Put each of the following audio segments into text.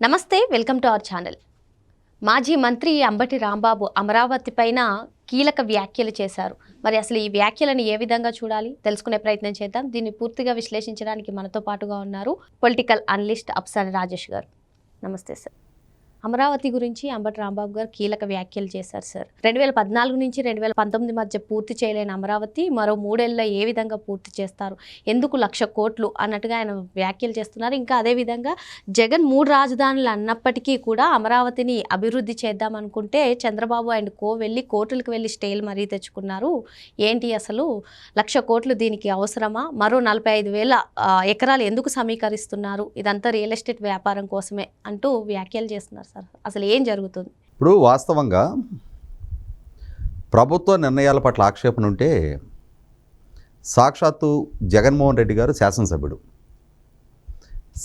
నమస్తే welcome to our channel. మాజీ మంత్రి అంబటి రాంబాబు అమరావతి పైన కీలక వ్యాఖ్యలు చేశారు. మరి అసలు ఈ వ్యాఖ్యలను ఏ విధంగా చూడాలి? తెలుసుకునే ప్రయత్నం చేద్దాం. దీన్ని పూర్తిగా విశ్లేషించడానికి మనతో పాటుగా ఉన్నారు పొలిటికల్ అనలిస్ట్ అప్సాని రాజేష్ గారు. నమస్తే సార్. అమరావతి గురించి అంబటి రాంబాబు గారు కీలక వ్యాఖ్యలు చేశారు సార్. రెండు వేల పద్నాలుగు నుంచి రెండు వేల పంతొమ్మిది మధ్య పూర్తి చేయలేని అమరావతి మరో మూడేళ్ళలో ఏ విధంగా పూర్తి చేస్తారు ఎందుకు లక్ష కోట్లు అన్నట్టుగా ఆయన వ్యాఖ్యలు చేస్తున్నారు. ఇంకా అదే విధంగా జగన్ మూడు రాజధానులు అన్నప్పటికీ కూడా అమరావతిని అభివృద్ధి చేద్దాం అనుకుంటే చంద్రబాబు అండ్ కో వెళ్ళి కోర్టులకు వెళ్ళి స్టేలు మరీ తెచ్చుకున్నారు. ఏంటి అసలు? లక్ష కోట్లు దీనికి అవసరమా? మరో నలభై ఐదు వేల ఎకరాలు ఎందుకు సమీకరిస్తున్నారు? ఇదంతా రియల్ ఎస్టేట్ వ్యాపారం కోసమే అంటూ వ్యాఖ్యలు చేస్తున్నారు సార్. అసలు ఏం జరుగుతుంది? ఇప్పుడు వాస్తవంగా ప్రభుత్వ నిర్ణయాల పట్ల ఆక్షేపణ ఉంటే సాక్షాత్తు జగన్మోహన్ రెడ్డి గారు శాసనసభ్యుడు.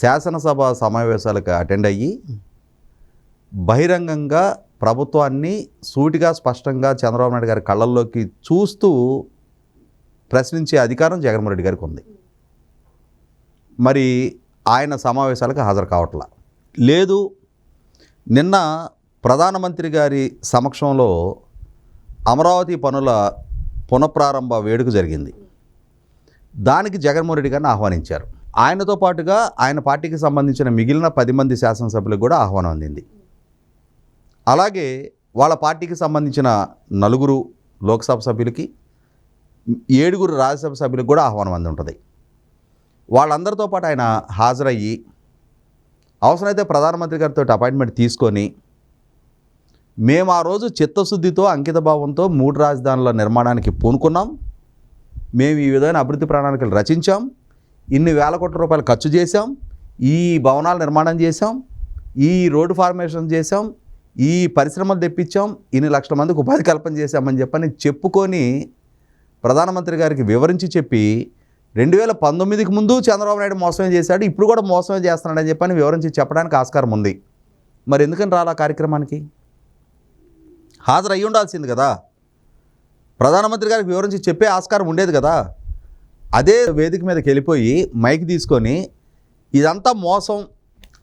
శాసనసభ సమావేశాలకు అటెండ్ అయ్యి బహిరంగంగా ప్రభుత్వాన్ని సూటిగా స్పష్టంగా చంద్రబాబు నాయుడు గారి కళ్ళల్లోకి చూస్తూ ప్రశ్నించే అధికారం జగన్మోహన్ రెడ్డి గారికి ఉంది. మరి ఆయన సమావేశాలకు హాజరు కావట్లా? లేదు నిన్న ప్రధానమంత్రి గారి సమక్షంలో అమరావతి పనుల పునఃప్రారంభ వేడుక జరిగింది. దానికి జగన్మోహన్ రెడ్డి గారిని ఆహ్వానించారు. ఆయనతో పాటుగా ఆయన పార్టీకి సంబంధించిన మిగిలిన పది మంది శాసనసభ్యులకు కూడా ఆహ్వానం అందింది. అలాగే వాళ్ళ పార్టీకి సంబంధించిన నలుగురు లోక్సభ సభ్యులకి ఏడుగురు రాజ్యసభ సభ్యులకు కూడా ఆహ్వానం అంది ఉంటుంది వాళ్ళందరితో పాటు ఆయన హాజరయ్యి అవసరమైతే ప్రధానమంత్రి గారితో అపాయింట్మెంట్ తీసుకొని మేము ఆ రోజు చిత్తశుద్ధితో అంకితభావంతో మూడు రాజధానుల నిర్మాణానికి పూనుకున్నాం. మేము ఈ విధమైన అభివృద్ధి ప్రణాళికలు రచించాం. ఇన్ని వేల కోట్ల రూపాయలు ఖర్చు చేశాం. ఈ భవనాలు నిర్మాణం చేశాం. ఈ రోడ్డు ఫార్మేషన్ చేశాం. ఈ పరిశ్రమలు తెప్పించాం. ఇన్ని లక్షల మందికి ఉపాధి కల్పన చేశామని చెప్పని చెప్పుకొని ప్రధానమంత్రి గారికి వివరించి చెప్పి రెండు వేల పంతొమ్మిదికి ముందు చంద్రబాబు నాయుడు మోసమే చేశాడు ఇప్పుడు కూడా మోసమే చేస్తున్నాడని చెప్పని వివరించి చెప్పడానికి ఆస్కారం ఉంది. మరి ఎందుకని రాలా కార్యక్రమానికి? హాజరయ్యి ఉండాల్సింది కదా. ప్రధానమంత్రి గారికి వివరించి చెప్పే ఆస్కారం ఉండేది కదా. అదే వేదిక మీదకి వెళ్ళిపోయి మైక్ తీసుకొని ఇదంతా మోసం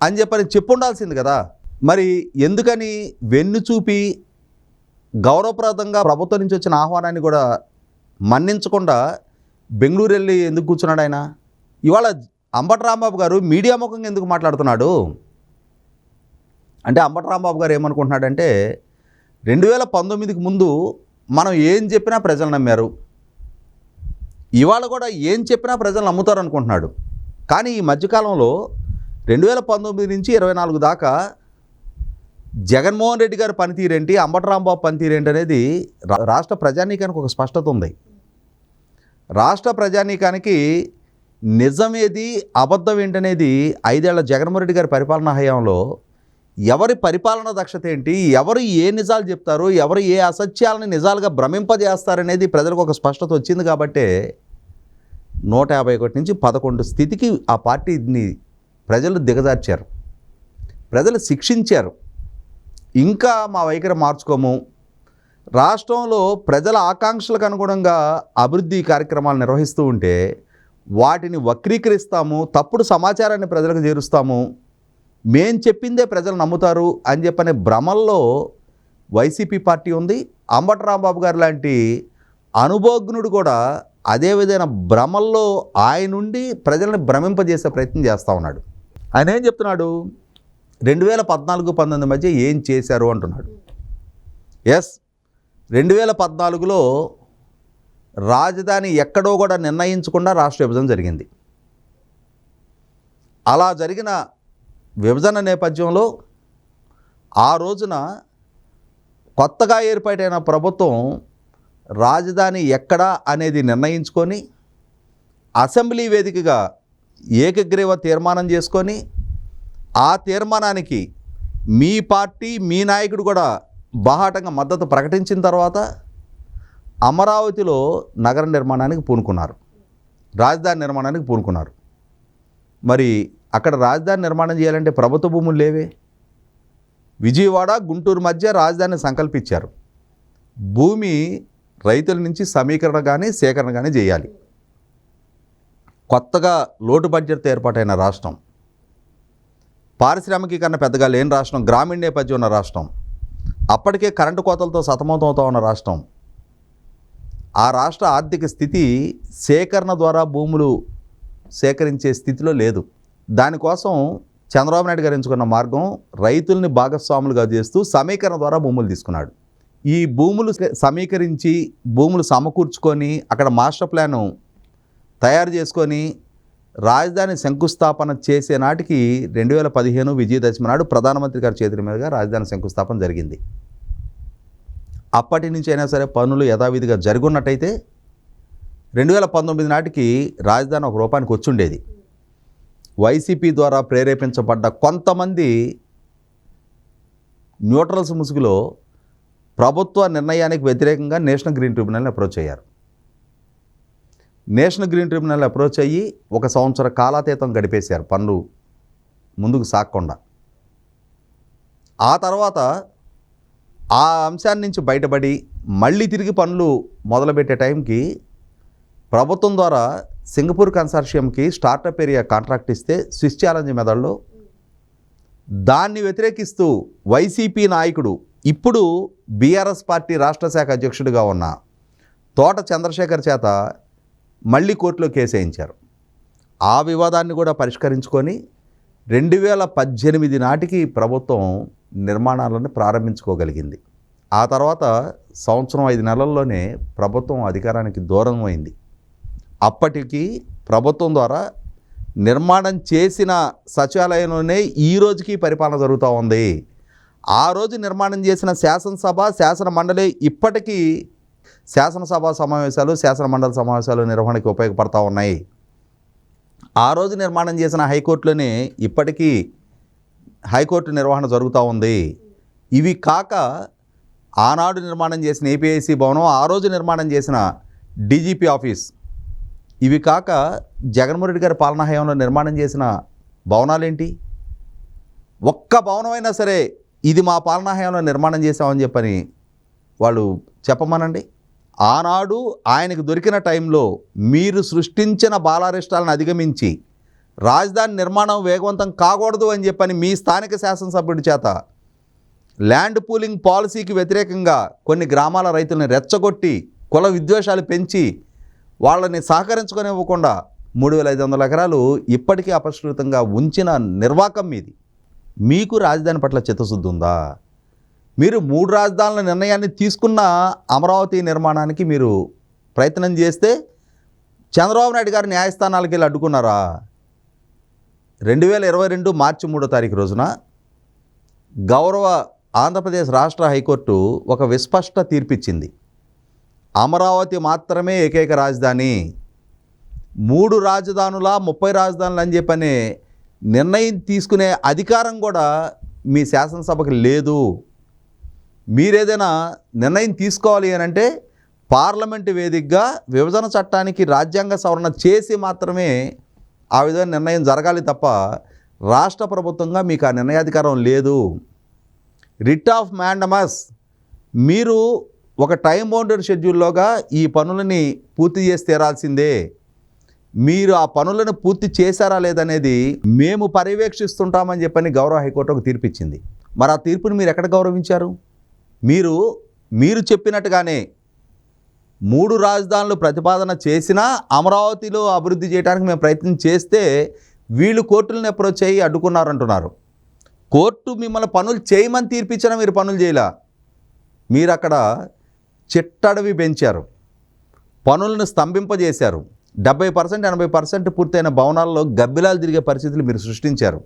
అని చెప్పని చెప్పు ఉండాల్సింది కదా. మరి ఎందుకని వెన్ను చూపి గౌరవప్రదంగా ప్రభుత్వం నుంచి వచ్చిన ఆహ్వానాన్ని కూడా మన్నించకుండా బెంగళూరు వెళ్ళి ఎందుకు కూర్చున్నాడు ఆయన? ఇవాళ అంబటి రాంబాబు గారు మీడియా ముఖంగా ఎందుకు మాట్లాడుతున్నాడు? అంటే అంబటి రాంబాబు గారు ఏమనుకుంటున్నాడంటే రెండు వేల పంతొమ్మిదికి ముందు మనం ఏం చెప్పినా ప్రజలు నమ్మారు. ఇవాళ కూడా ఏం చెప్పినా ప్రజలు నమ్ముతారు అనుకుంటున్నాడు. కానీ ఈ మధ్యకాలంలో రెండు వేల పంతొమ్మిది నుంచి ఇరవై నాలుగు దాకా జగన్మోహన్ రెడ్డి గారి పనితీరేంటి అంబటరాంబాబు పనితీరేంటి అనేది రా- రాష్ట్ర ప్రజానీకానికి ఒక స్పష్టత ఉంది. రాష్ట్ర ప్రజానీకానికి నిజమేది అబద్ధం ఏంటనేది ఐదేళ్ళ జగన్మోహన్ రెడ్డి గారి పరిపాలనా హయాంలో ఎవరి పరిపాలన దక్షత ఏంటి ఎవరు ఏ నిజాలు చెప్తారు ఎవరు ఏ అసత్యాలని నిజాలుగా భ్రమింపజేస్తారనేది ప్రజలకు ఒక స్పష్టత వచ్చింది కాబట్టే నూట యాభై ఒకటి నుంచి పదకొండు స్థితికి ఆ పార్టీని ప్రజలు దిగజార్చారు. ప్రజలు శిక్షించారు. ఇంకా మా వైఖరి మార్చుకోము. రాష్ట్రంలో ప్రజల ఆకాంక్షలకు అనుగుణంగా అభివృద్ధి కార్యక్రమాలు నిర్వహిస్తూ ఉంటే వాటిని వక్రీకరిస్తాము తప్పుడు సమాచారాన్ని ప్రజలకు చేరుస్తాము మేం చెప్పిందే ప్రజలు నమ్ముతారు అని చెప్పనే భ్రమల్లో వైసీపీ పార్టీ ఉంది. అంబటి రాంబాబు గారు లాంటి అనుభోగ్నుడు కూడా అదే విధమైన భ్రమల్లో ఆయన నుండి భ్రమింపజేసే ప్రయత్నం చేస్తూ ఉన్నాడు. ఆయన ఏం చెప్తున్నాడు? రెండు వేల పద్నాలుగు పంతొమ్మిది మధ్య ఏం చేశారు అంటున్నాడు. ఎస్ రెండు వేల పద్నాలుగులో రాజధాని ఎక్కడో కూడా నిర్ణయించకుండా రాష్ట్ర విభజన జరిగింది. అలా జరిగిన విభజన నేపథ్యంలో ఆ రోజున కొత్తగా ఏర్పాటైన ప్రభుత్వం రాజధాని ఎక్కడ అనేది నిర్ణయించుకొని అసెంబ్లీ వేదికగా ఏకగ్రీవ తీర్మానం చేసుకొని ఆ తీర్మానానికి మీ పార్టీ మీ నాయకుడు కూడా బాహాటంగా మద్దతు ప్రకటించిన తర్వాత అమరావతిలో నగర నిర్మాణానికి పూనుకున్నారు. రాజధాని నిర్మాణానికి పూనుకున్నారు. మరి అక్కడ రాజధాని నిర్మాణం చేయాలంటే ప్రభుత్వ భూములు లేవే. విజయవాడ గుంటూరు మధ్య రాజధాని సంకల్పించారు. భూమి రైతుల నుంచి సమీకరణ కానీ సేకరణ కానీ చేయాలి. కొత్తగా లోటు బడ్జెట్తో ఏర్పాటైన రాష్ట్రం. పారిశ్రామికీకరణ పెద్దగా లేని రాష్ట్రం గ్రామీణ నేపథ్యం ఉన్న రాష్ట్రం. అప్పటికే కరెంటు కోతలతో సతమతమవుతా ఉన్న రాష్ట్రం. ఆ రాష్ట్ర ఆర్థిక స్థితి సేకరణ ద్వారా భూములు సేకరించే స్థితిలో లేదు. దానికోసం చంద్రబాబు నాయుడు గారు ఎంచుకున్న మార్గం రైతుల్ని భాగస్వాములుగా చేస్తూ సమీకరణ ద్వారా భూములు తీసుకున్నాడు. ఈ భూములు సమీకరించి భూములు సమకూర్చుకొని అక్కడ మాస్టర్ ప్లాను తయారు చేసుకొని రాజధాని శంకుస్థాపన చేసే నాటికి రెండు వేల పదిహేను విజయదశమి నాడు ప్రధానమంత్రి గారి చేతుల మీదుగా రాజధాని శంకుస్థాపన జరిగింది. అప్పటి నుంచి అయినా సరే పనులు యథావిధిగా జరుగున్నట్టయితే రెండు వేల పంతొమ్మిది నాటికి రాజధాని ఒక రూపానికి వచ్చుండేది. వైసీపీ ద్వారా ప్రేరేపించబడ్డ కొంతమంది న్యూట్రల్స్ ముసుగులో ప్రభుత్వ నిర్ణయానికి వ్యతిరేకంగా నేషనల్ గ్రీన్ ట్రిబ్యునల్ని అప్రోచ్ అయ్యారు. నేషనల్ గ్రీన్ ట్రిబ్యునల్ అప్రోచ్ అయ్యి ఒక సంవత్సర కాలాతీతం గడిపేశారు పనులు ముందుకు సాగకుండా ఆ తర్వాత ఆ అంశాన్ని నుంచి బయటపడి మళ్ళీ తిరిగి పనులు మొదలుపెట్టే టైంకి ప్రభుత్వం ద్వారా సింగపూర్ కన్సార్షియంకి స్టార్టప్ ఏరియా కాంట్రాక్ట్ ఇస్తే స్విస్ ఛాలెంజ్ మెదడులో దాన్ని వ్యతిరేకిస్తూ వైసీపీ నాయకుడు ఇప్పుడు బీఆర్ఎస్ పార్టీ రాష్ట్ర శాఖ అధ్యక్షుడిగా ఉన్న తోట చంద్రశేఖర్ చేత మళ్ళీ కోర్టులో కేసు వేయించారు ఆ వివాదాన్ని కూడా పరిష్కరించుకొని రెండు వేల పద్దెనిమిది నాటికి ప్రభుత్వం నిర్మాణాలను ప్రారంభించుకోగలిగింది. ఆ తర్వాత సంవత్సరం ఐదు నెలల్లోనే ప్రభుత్వం అధికారానికి దూరం అయింది. అప్పటికి ప్రభుత్వం ద్వారా నిర్మాణం చేసిన సచివాలయంలోనే ఈ రోజుకి పరిపాలన జరుగుతూ ఉంది. ఆ రోజు నిర్మాణం చేసిన శాసనసభ శాసన మండలి ఇప్పటికీ శాసనసభ సమావేశాలు శాసన మండలి సమావేశాలు నిర్వహణకి ఉపయోగపడతా ఉన్నాయి. ఆ రోజు నిర్మాణం చేసిన హైకోర్టులోనే ఇప్పటికీ హైకోర్టు నిర్వహణ జరుగుతూ ఉంది. ఇవి కాక ఆనాడు నిర్మాణం చేసిన ఏపీఐసి భవనం ఆ రోజు నిర్మాణం చేసిన డీజీపీ ఆఫీస్ ఇవి కాక జగన్మోహన్ రెడ్డి గారి పాలనా హయాంలో నిర్మాణం చేసిన భవనాలేంటి? ఒక్క భవనమైనా సరే ఇది మా పాలనా హయాంలో నిర్మాణం చేశామని చెప్పని వాళ్ళు చెప్పమనండి. ఆనాడు ఆయనకు దొరికిన టైంలో మీరు సృష్టించిన బాలారిష్టాలను అధిగమించి రాజధాని నిర్మాణం వేగవంతం కాకూడదు అని చెప్పని మీ స్థానిక శాసనసభ్యుడి చేత ల్యాండ్ పూలింగ్ పాలసీకి వ్యతిరేకంగా కొన్ని గ్రామాల రైతుల్ని రెచ్చగొట్టి కుల విద్వేషాలు పెంచి వాళ్ళని సహకరించుకొనివ్వకుండా మూడు వేల ఐదు వందల ఎకరాలు ఇప్పటికీ అపరిష్కృతంగా ఉంచిన నిర్వాకం మీది. మీకు రాజధాని పట్ల చిత్తశుద్ధి ఉందా? మీరు మూడు రాజధానుల నిర్ణయాన్ని తీసుకున్న అమరావతి నిర్మాణానికి మీరు ప్రయత్నం చేస్తే చంద్రబాబు నాయుడు గారు న్యాయస్థానాలకు వెళ్ళి అడ్డుకున్నారా? రెండు వేల ఇరవై రెండు మార్చి మూడో తారీఖు రోజున గౌరవ ఆంధ్రప్రదేశ్ రాష్ట్ర హైకోర్టు ఒక విస్పష్ట తీర్పిచ్చింది. అమరావతి మాత్రమే ఏకైక రాజధాని మూడు రాజధానుల ముప్పై రాజధానులు అని చెప్పనే నిర్ణయం తీసుకునే అధికారం కూడా మీ శాసనసభకు లేదు. మీరేదైనా నిర్ణయం తీసుకోవాలి అని అంటే పార్లమెంటు వేదికగా విభజన చట్టానికి రాజ్యాంగ సవరణ చేసి మాత్రమే ఆ విధమైన నిర్ణయం జరగాలి తప్ప రాష్ట్ర ప్రభుత్వంగా మీకు ఆ నిర్ణయాధికారం లేదు. Writ of mandamus. మీరు ఒక టైం బౌండెడ్ షెడ్యూల్లోగా ఈ పనులని పూర్తి చేసి తీరాల్సిందే. మీరు ఆ పనులను పూర్తి చేశారా లేదనేది మేము పర్యవేక్షిస్తుంటామని చెప్పని గౌరవ హైకోర్టు ఒక తీర్పు ఇచ్చింది మరి ఆ తీర్పును మీరు ఎక్కడ గౌరవించారు? మీరు మీరు చెప్పినట్టుగానే మూడు రాజధానులు ప్రతిపాదన చేసినా అమరావతిలో అభివృద్ధి చేయడానికి మేము ప్రయత్నం చేస్తే వీళ్ళు కోర్టులను అప్రోచ్ అయ్యి అడ్డుకున్నారంటున్నారు. కోర్టు మిమ్మల్ని పనులు చేయమని తీర్పించినా మీరు పనులు చేయలే? మీరు అక్కడ చిట్టడవి పెంచారు. పనులను స్తంభింపజేశారు. డెబ్బై పర్సెంట్ ఎనభై పర్సెంట్ పూర్తయిన భవనాల్లో గబ్బిలాలు తిరిగే పరిస్థితులు మీరు సృష్టించారు.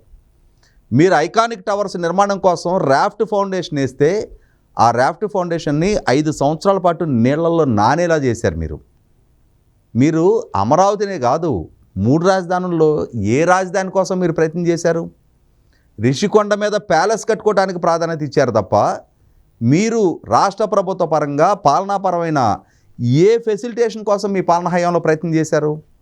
మీరు ఐకానిక్ టవర్స్ నిర్మాణం కోసం రాఫ్ట్ ఫౌండేషన్ వేస్తే ఆ రాఫ్ట్ ఫౌండేషన్ని ఐదు సంవత్సరాల పాటు నీళ్ళలో నానేలా చేశారు మీరు? మీరు అమరావతినే కాదు మూడు రాజధానుల్లో ఏ రాజధాని కోసం మీరు ప్రయత్నం చేశారు? రిషికొండ మీద ప్యాలెస్ కట్టుకోవడానికి ప్రాధాన్యత ఇచ్చారు తప్ప మీరు రాష్ట్ర ప్రభుత్వ పరంగా పాలనాపరమైన ఏ ఫెసిలిటేషన్ కోసం మీ పాలన హయాంలో ప్రయత్నం చేశారు?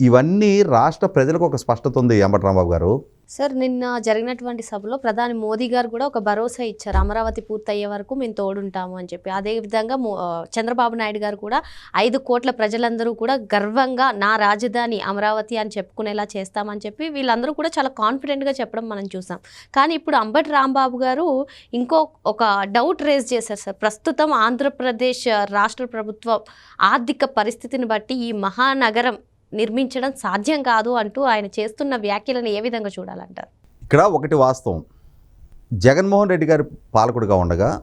ఇవన్నీ రాష్ట్ర ప్రజలకు ఒక స్పష్టత ఉంది అంబటి రాంబాబు గారు. సార్ నిన్న జరిగినటువంటి సభలో ప్రధాని మోదీ గారు కూడా ఒక భరోసా ఇచ్చారు. అమరావతి పూర్తయ్యే వరకు మేము తోడుంటాము అని చెప్పి. అదేవిధంగా చంద్రబాబు నాయుడు గారు కూడా ఐదు కోట్ల ప్రజలందరూ కూడా గర్వంగా నా రాజధాని అమరావతి అని చెప్పుకునేలా చేస్తామని చెప్పి వీళ్ళందరూ కూడా చాలా కాన్ఫిడెంట్గా చెప్పడం మనం చూసాం. కానీ ఇప్పుడు అంబటి రాంబాబు గారు ఇంకో ఒక డౌట్ రేజ్ చేశారు సార్. ప్రస్తుతం ఆంధ్రప్రదేశ్ రాష్ట్ర ప్రభుత్వం ఆర్థిక పరిస్థితిని బట్టి ఈ మహానగరం నిర్మించడం సాధ్యం కాదు అంటూ ఆయన చేస్తున్న వ్యాఖ్యలను ఏ విధంగా చూడాలంటారు? ఇక్కడ ఒకటి వాస్తవం. జగన్మోహన్ రెడ్డి గారు పాలకుడిగా ఉండగా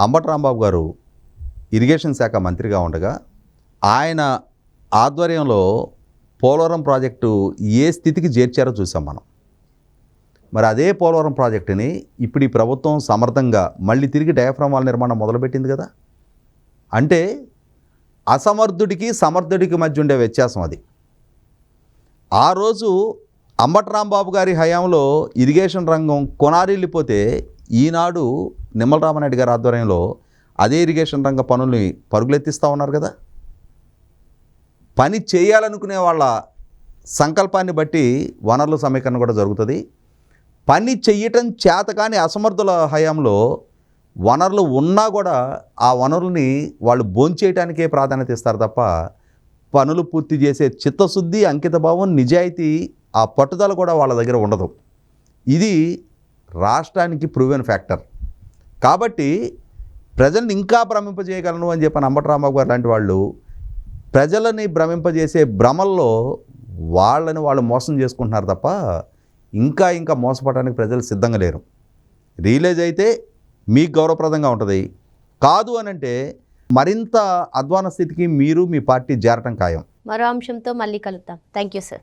అంబటి రాంబాబు గారు ఇరిగేషన్ శాఖ మంత్రిగా ఉండగా ఆయన ఆధ్వర్యంలో పోలవరం ప్రాజెక్టు ఏ స్థితికి చేర్చారో చూసాం మనం. మరి అదే పోలవరం ప్రాజెక్టుని ఇప్పుడు ఈ ప్రభుత్వం సమర్థంగా మళ్ళీ తిరిగి డయాఫ్రామ్ వాల్ నిర్మాణం మొదలుపెట్టింది కదా? అంటే అసమర్థుడికి సమర్థుడికి మధ్య ఉండే వ్యత్యాసం అది. ఆ రోజు అంబట రాంబాబు గారి హయాంలో ఇరిగేషన్ రంగం కొనారిల్లిపోతే ఈనాడు నిమ్మల రామనాయుడు గారి ఆధ్వర్యంలో అదే ఇరిగేషన్ రంగ పనుల్ని పరుగులెత్తిస్తూ ఉన్నారు కదా? పని చేయాలనుకునే వాళ్ళ సంకల్పాన్ని బట్టి వనరుల సమీకరణ కూడా జరుగుతుంది. పని చెయ్యటం చేత కానీ అసమర్థుల హయాంలో వనరులు ఉన్నా కూడా ఆ వనరుల్ని వాళ్ళు భోంచేయటానికే ప్రాధాన్యత ఇస్తారు తప్ప పనులు పూర్తి చేసే చిత్తశుద్ధి అంకితభావం నిజాయితీ ఆ పట్టుదల కూడా వాళ్ళ దగ్గర ఉండదు. ఇది రాష్ట్రానికి ప్రూవెన్ ఫ్యాక్టర్ కాబట్టి ప్రజల్ని ఇంకా భ్రమింపజేయగలను అని చెప్పిన అంబటరాంబాబు గారు లాంటి వాళ్ళు ప్రజలని భ్రమింపజేసే భ్రమల్లో వాళ్ళని వాళ్ళు మోసం చేసుకుంటున్నారు తప్ప ఇంకా ఇంకా మోసపడడానికి ప్రజలు సిద్ధంగా లేరు. రియలైజ్ అయితే మీకు గౌరవప్రదంగా ఉంటుంది. కాదు అని అంటే మరింత అధ్వాన స్థితికి మీరు మీ పార్టీ చేరటం ఖాయం. మరో అంశంతో మళ్ళీ కలుద్దాం. Thank you sir.